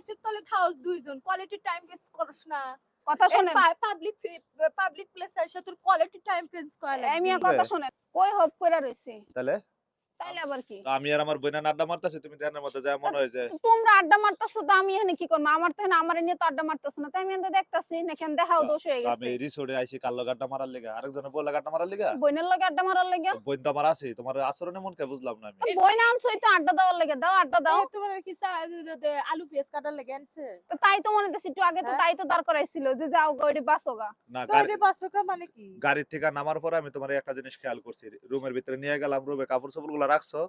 এসির তলে থাউস দুইজন কোয়ালিটি টাইম কেস করস না। কথা শুনেন। পাবলিক পাবলিক প্লেস এসে তোর কোয়ালিটি টাইম ফ্রেন্ডস করা এই লাগবে। কথা শুনেন। কই হোপ কইরা রইছি? তাহলে? তাইলে আবার কি? আমি আর আমার বোনের আড্ডা মারতেছি তুমি ধ্যানের মধ্যে যা মনে হয় যে তোমরা আড্ডা মারতাছো তো আমি এখানে কি করব? আমার তো আমার নিয়ে তো আড্ডা মারতাছো না। তাই আমি এখানে দেখতাছি না এখানে দেখাও দোষ হয়ে আমি গেছে রিসোর্টে আইছি কালো গাড্ডা মারার লিগা? আরেকজনের বলে গাড্ডা মারার লিগা? বইনের লগে আড্ডা মারার লাগে? বোন তো আমার আছে তোমার আচরণে মন কে বুঝলাম না আমি। বই না আনছই তো আড্ডা দেওয়ার লাগে। দাও আড্ডা দাও। তোমার কি আলু পেঁয়াজ কাটার লেগে আনছে। তো তাই তো মনে হচ্ছে একটু আগে তো হ্যাঁ? তাই তো দাঁড় করাইছিল যে যাও গড়ি বাসোগা না গাড়ি বাসকা মানে কি? গাড়ির থেকে নামার পরে আমি তোমার একটা জিনিস খেয়াল করছি। রুমের ভিতরে নিয়ে গেলাম রুমে কাপড় চোপড়গুলো রাখছো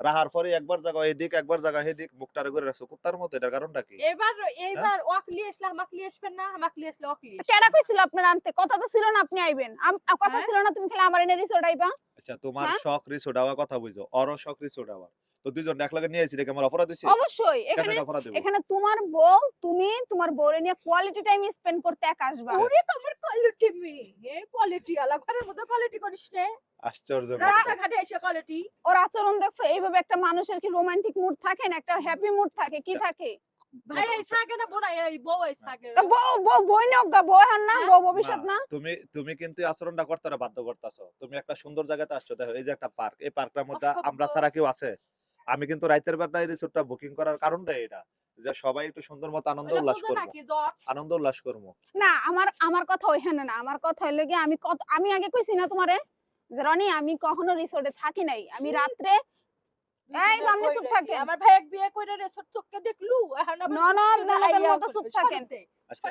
রাহার পরে একবার জায়গা এদিক একবার জায়গা এদিক মুখটারে করে রাখছো। কুত্তার মতো এটার কারণটা কি? এবার এইবার ওয়াকলি আসলে আমাকলি আসবেন না আমাকলি আসলে ওয়াকলি কেডা কইছিল আপনার আনতে? কথা তো ছিল না আপনি আইবেন। কথা হ্যাঁ? ছিল না তুমি খালি আমার এনে রিসোর্ট আইবা। আচ্ছা তোমার হ্যাঁ? শখ রিসোর্ট আওয়ার কথা বুঝো অর শখ রিসোর্ট হওয়ার তো দুইজন একলাগে নিয়ে দেখে আমার অপরাধ হয়েছে অবশ্যই এখানে? এখানে তোমার বউ তুমি তোমার বউরে নিয়ে কোয়ালিটি টাইম স্পেন্ড করতে এক আসবা। ওরে তোমার কোয়ালিটি মি এ কোয়ালিটি আলা ঘরের মধ্যে কোয়ালিটি করিস নে। আশ্চর্য রাস্তাঘাটে এসে কোয়ালিটি ওর আচরণ দেখছ এইভাবে একটা মানুষের কি রোমান্টিক মুড থাকে না? একটা হ্যাপি মুড থাকে কি আচ্ছা। থাকে? ভাই এই সাগে না বোনা এই বউ এই সাগে বউ বউ বই না গা বই হন না? বউ ভবিষ্যৎ না তুমি তুমি কিন্তু আচরণটা করতে বাধ্য করতেছো। তুমি একটা সুন্দর জায়গাতে আসছো দেখো এই যে একটা পার্ক এই পার্কটার মধ্যে আমরা ছাড়া কেউ আছে? আমি কিন্তু রাইতের বেলায় রিসোর্টটা বুকিং করার কারণটা এটা যে সবাই একটু সুন্দর মতো আনন্দ উল্লাস করব আনন্দ উল্লাস করব না আমার আমার কথা ওইখানে না আমার কথা হইল গিয়ে আমি কত আমি আগে কইছি না তোমারে যে রনি আমি কখনো রিসোর্টে থাকি নাই আমি রাত্রে এই, আপনি চুপ কি? থাকেন। আমার ভাই এক বিয়ে কইরা রেসর্ট চোখকে দেখলু এখন ননদ, ননদের মতো চুপ থাকেন। আচ্ছা।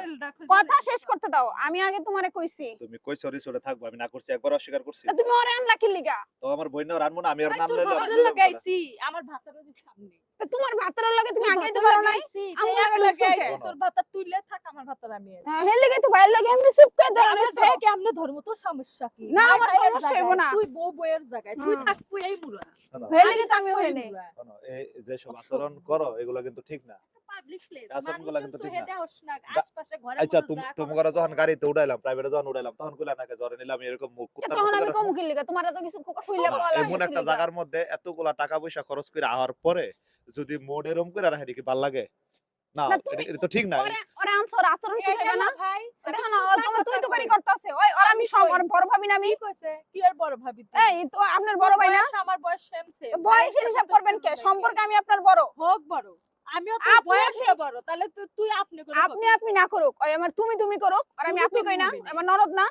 কথা শেষ করতে দাও আমি আগে তোমারে কইছি। তুমি কইছো রিসোর্টে থাকব আমি না করছি একবার অস্বীকার করছি। তুমি ওরে আনলা কি লিগা। তো আমার বইনাও রানবো না আমি আর নাম তোর লইলে ভাতের লাগাইছি আমার ভাতের সামনে। তা তোমার ভাতের লগে তুমি আগে দিতে পারো নাই? লাগাই ঢুকছো লাগাইছি, তোর ভাতের তুইলে থাক আমার ভাতের আমি আছি। হ্যাঁ, হের লিগে তো ভাইয়ের লাগে এমনি চুপ করে ধরে আমার রইছো। ভাইকে আমনে ধর্ম তোর সমস্যা কি? না, আমার সমস্যা হইবো না। তুই বউ বউয়ের জায়গায় তুই হুম। থাকবি এই মুলা শোনো, হের লিগে তো আমি হই নাই এই যে সব আচরণ করো এগুলো কিন্তু ঠিক না। পাবলিক প্লেস আচরণগুলা কিন্তু ঠিক না। না। আশপাশে ঘরে আচ্ছা তুমি তুমি করে যখন গাড়িতে উঠাইলাম প্রাইভেটে যখন উঠাইলাম তখন কইলা নাকি জ্বরে নিলাম এরকম মুখ কুত্তার তখন আমি কম কি তোমার তো কিছু কইলে বলা এমন একটা জায়গার মধ্যে এতগুলা টাকা পয়সা খরচ করে আওয়ার পরে যদি মোড এরম করে রাখে কি ভালো লাগে? না এটা তো ঠিক না। ওরে ওরে আচরণ শিখাইবে না? ভাই দেখো না তোমার তুই তো করি করতেছে। ওই আর আমি সব ওর বড় ভাবি না আমি। কইছে? কি আর বড় ভাবি এই তো আপনার বড় ভাই না? আমার বয়স সেম সেম তো হিসাব করবেন কে? সম্পর্কে আমি আপনার বড়। হোক বড়। আমিও তো আপনি- বয়সে বড় তাহলে তুই আপনি আপনি আপনি না করুক আমার তুমি তুমি করুক আর আমি আপনি কই না। আমার ননদ না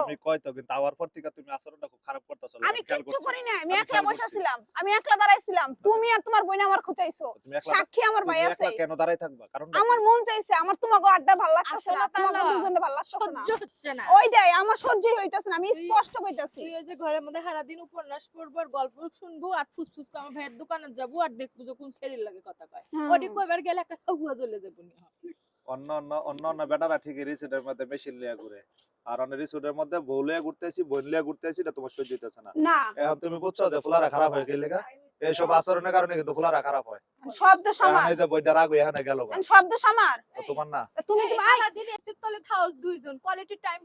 তুমি কয় কিন্তু আওয়ার পর থেকে তুমি আচরণটা খুব খারাপ করতেছো আমি কিচ্ছু করি না আমি আমি একলা বসে ছিলাম আমি একলা দাঁড়াইছিলাম। তুমি আর তোমার বোন আমার খুঁচাইছো। সাক্ষী আমার ভাই আছে। কেন দাঁড়াই থাকবা? কারণ আমার মন চাইছে আমার তোমাকে আড্ডা ভালো লাগতেছে না তোমাকে দুজনে ভালো লাগতেছে না। সহ্য হচ্ছে না। ওইটাই আমার সহ্যই হইতাছে না আমি স্পষ্ট কইতাছি। তুই ওই যে ঘরের মধ্যে সারা দিন উপন্যাস পড়ব আর গল্প শুনব আর ফুসফুস করে আমার ভাইয়ের দোকানে যাব আর দেখব যে কোন শরীর লাগে কথা কয়। ওটি কয়বার গেলে একটা হুয়া জ্বলে যাব অন্য অন্য অন্য অন্য বেটারা ঠিকই রিসোর্টের মধ্যে মেশিন লিয়া ঘুরে। আর অন্য রিসোর্টের মধ্যে বউ লিয়া ঘুরতেছি বোন লিয়া ঘুরতেছি এটা তোমার সহ্য হইতেছে না। না। এখন তুমি বুঝছ যে ফুলারা খারাপ হয়ে গেলে এইসব আচরণের কারণে কিন্তু ফুলারা খারাপ হয়। শব্দ সমার এই যে বইটা রাগ এখানে গেল শব্দ সমার তোমার না? তুমি তো ভাই সারা দিন তলে থাউস দুইজন কোয়ালিটি টাইম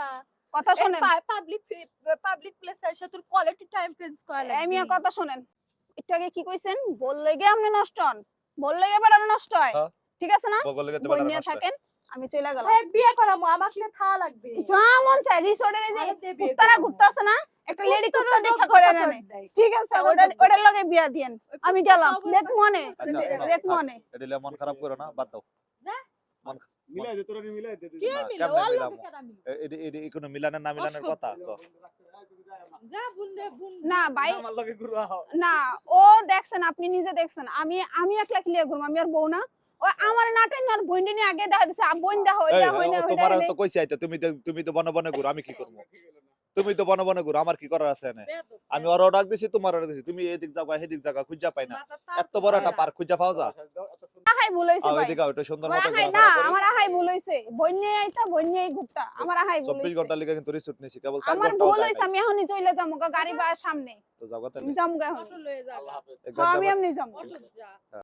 না। কথা শোনেন। পাবলিক পাবলিক প্লেসে এসে তোর কোয়ালিটি টাইম করা কথা শোনেন। একটু আগে কি কইছেন? বললে গিয়ে আপনি নষ্ট হন। বললে গিয়ে বেড়ানো নষ্ট হয়। হ্যাঁ। ঠিক আছে না? বগলে গেতে বই বেটারা নিয়ে নষ্ট হয়। থাকেন আমি চলে গেলাম। ভাই বিয়ে করামো আমাকে থাকা লাগবে। যা মন চাই রিসোর্টের যে কুত্তারা ঘুরতাছে না? একটা লেডি কুত্তা দেখা করে তোর ঠিক আছে ওটা ওটার লগে বিয়া দিয়েন। আমি গেলাম। দেখ মনে। আচ্ছা, দেখ মনে। এটা লিয়ে মন খারাপ করো না বাদ দাও। মিলাই দে তোরা মিলাই দে। কি না, মিলে? কেমনে ওর মিলামো? কেডা মিলে? এডি- এডি কোনো মিলানের না মিলানের কথা? তো না ভাই। আমার লগে না ও দেখছেন আপনি নিজে দেখছেন। আমি আমি একলা ক্লিয়ার করব আমি আর বউ না। ও আমার নাটেন বোন নিয়ে আগে দেখা দিছে আব বোন দেখো হই না ও, ওইটা তোমার তো কইছি আইতে তুমি তো তুমি তো বনে বনে ঘুরো আমি কি করব? তুমি তো বনে বনে ঘুরো আমার কি করার আছে বেয়াদব, আমি ওর ডাক দিছি তোমার ডাক দিছি তুমি এদিক যাও এদিক জায়গা খুঁজা পাই না। এত বড় একটা পার্ক খুঁজা পাওয়া যা আহাই ভুল হইছে ভাই। এদিকে আও, এটা সুন্দর আমার মতো আহাই না আমার আহাই ভুল হইছে। আইতা বোন নিয়ে ঘুরতা আমার আহাই ভুল চব্বিশ হইছে। ঘণ্টা লিগে কিন্তু রিসোর্ট নিছি কেবল চার আমার ঘন্টাও ভুল হইছে আমি এখনই চলে যাব গা, গাড়ি বা সামনে। তো যাও। আমি যাব গা এখন। আমি এমনি যাব অটো যা।